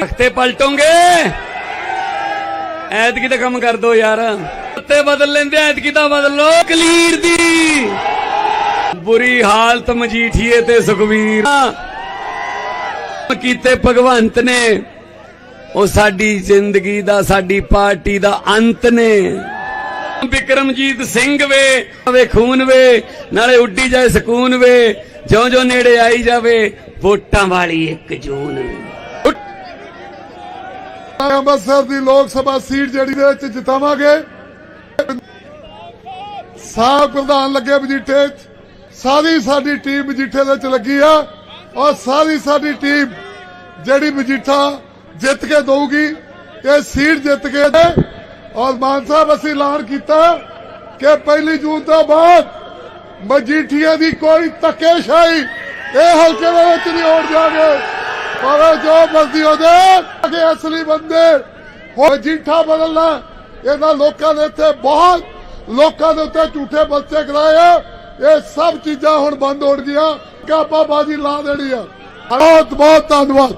ਤਖਤੇ ਪਲਟੋਗੇ। ਐਤਕੀ ਦਾ ਕੰਮ ਕਰ ਦੋ ਯਾਰ। ਤਖਤੇ ਬਦਲ ਲੈਂਦੇ ਐਤਕੀ ਤਾਂ ਬਦਲ ਲੋ ਕਲੀਰ ਦੀ। ਬੁਰੀ ਹਾਲਤ ਮਜੀਠੀਏ ਤੇ ਸੁਖਵੀਰ ਕੀਤੇ ਭਗਵੰਤ ਨੇ। ਉਹ ਸਾਡੀ ਜ਼ਿੰਦਗੀ ਦਾ, ਸਾਡੀ ਪਾਰਟੀ ਦਾ ਅੰਤ ਨੇ। ਵਿਕਰਮਜੀਤ ਸਿੰਘ ਵੇ ਵੇ ਖੂਨ ਵੇ, ਨਾਲੇ ਉੱਡੀ ਜਾਏ ਸਕੂਨ ਵੇ। ਜਿਉਂ ਜਿਉਂ ਨੇੜੇ ਆਈ ਜਾਵੇ, ਵੋਟਾਂ ਵਾਲੀ ਇੱਕ ਜੂਨ। ਵੇ ਅੰਮ੍ਰਿਤਸਰ ਦੀ ਲੋਕ ਸਭਾ ਸੀਟ ਜਿਹੜੀ ਦੇ ਵਿੱਚ ਜਿਤਾਵਾਂਗੇ। ਸਾਹ ਪ੍ਰਧਾਨ ਲੱਗੇ ਮਜੀਠੇ ਸਾਰੀ ਸਾਡੀ ਟੀਮ ਮਜੀਠੇ ਦੇ ਵਿੱਚ ਲੱਗੀ ਆ ਔਰ ਸਾਰੀ ਸਾਡੀ ਟੀਮ ਜਿਹੜੀ ਮਜੀਠਾ ਜਿੱਤ ਕੇ ਦਊਗੀ, ਇਹ ਸੀਟ ਜਿੱਤ ਕੇ ਦੇ। ਔਰ ਮਾਨ ਸਾਹਿਬ, ਅਸੀਂ ਐਲਾਨ ਕੀਤਾ ਕਿ ਪਹਿਲੀ ਜੂਨ ਤੋਂ ਬਾਅਦ ਮਜੀਠੀਆਂ ਦੀ ਕੋਈ ਧੱਕੇਸ਼ਾਹੀ ਇਹ ਹਲਕੇ ਦੇ ਵਿੱਚ ਨਹੀਂ ਹੋਣ ਜਾਵੇ ਪਰ ਜੋ ਮਰਜ਼ੀ ਹੋ ਜਾਏ ਕਿ ਅਸਲੀ ਬੰਦੇ ਹੋ ਜੀਠਾ ਬਦਲਣਾ, ਇਹਨਾਂ ਲੋਕਾਂ ਨੇ ਇੱਥੇ ਬਹੁਤ ਲੋਕਾਂ ਦੇ ਉੱਤੇ ਝੂਠੇ ਬੱਚੇ ਕਰਾਏ ਇਹ ਸਭ ਚੀਜ਼ਾਂ ਹੁਣ ਬੰਦ ਹੋਣ ਗਈਆਂ ਕਾਪਾ ਬਾਜੀ ਲਾ ਦੇਣੀ ਆ। ਬਹੁਤ ਬਹੁਤ ਧੰਨਵਾਦ।